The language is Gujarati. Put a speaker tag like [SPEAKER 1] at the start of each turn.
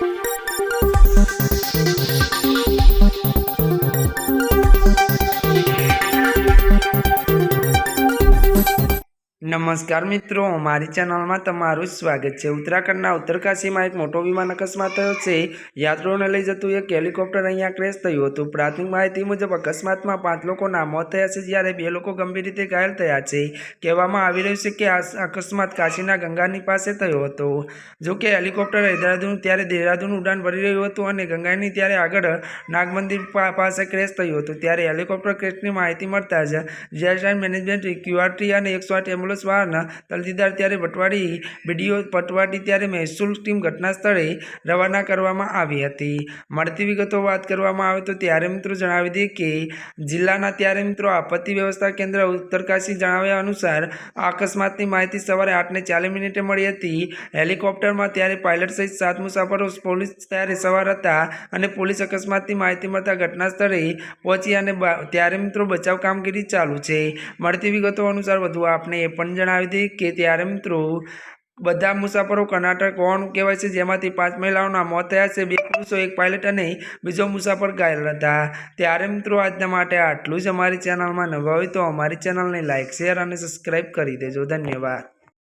[SPEAKER 1] Thank you. નમસ્કાર મિત્રો, મારી ચેનલમાં તમારું સ્વાગત છે. ઉત્તરાખંડના ઉત્તરકાશીમાં એક મોટો વિમાન અકસ્માત થયો છે. યાત્રીઓને લઈ જતું એક હેલિકોપ્ટર અહીંયા ક્રેશ થયું હતું. પ્રાથમિક માહિતી મુજબ અકસ્માતમાં પાંચ લોકોના મોત થયા છે, જ્યારે બે લોકો ગંભીર રીતે ઘાયલ થયા છે. કહેવામાં આવી રહ્યું છે કે આ અકસ્માત કાશીના ગંગાની પાસે થયો હતો. જો કે હેલિકોપ્ટર હૈદરાબાદનું ત્યારે દેહરાદૂન ઉડાન ભરી રહ્યું હતું અને ગંગાની ત્યારે આગળ નાગમંદિર પાસે ક્રેશ થયું હતું. ત્યારે હેલિકોપ્ટર ક્રેશની માહિતી મળતા જ જીએસઆઈ મેનેજમેન્ટ ક્યુઆરટી અને એકસો આઠ એમ્બ્યુલન્સ વાહન તલદીદાર ત્યારે પટવાડી બીડીઓ પટવાડી ત્યારે મહેસૂલ ટીમ ઘટના સ્થળે રવાના કરવામાં આવી હતી. મળતી વિગતો વાત કરવામાં આવે તો ત્યારે મિત્રો જણાવી દઈએ કે જિલ્લાના ત્યારે મિત્રો આપત્તિ વ્યવસ્થા કેન્દ્ર ઉત્તરકાશી જણાવ્યા અનુસાર અકસ્માતની માહિતી સવારે આઠને ચાલીસ મિનિટે મળી હતી. હેલિકોપ્ટરમાં ત્યારે પાયલટ સહિત સાત મુસાફરો પોલીસ ત્યારે સવાર હતા અને પોલીસ અકસ્માતની માહિતી મળતા ઘટના સ્થળે પહોંચી અને ત્યારે મિત્રો બચાવ કામગીરી ચાલુ છે. મળતી વિગતો અનુસાર વધુ આપને એ પણ જણાવી હતી કે ત્યારે મિત્રો બધા મુસાફરો કર્ણાટક હોવાનું કહેવાય છે, જેમાંથી પાંચ મહિલાઓના મોત થયા છે, બે પુરુષો, એક પાયલટ અને બીજો મુસાફર ઘાયલ હતા. ત્યારે મિત્રો આજના માટે આટલું જ અમારી ચેનલમાં નવા હોય તો અમારી ચેનલને લાઇક શેર અને સબસ્ક્રાઈબ કરી દેજો. ધન્યવાદ.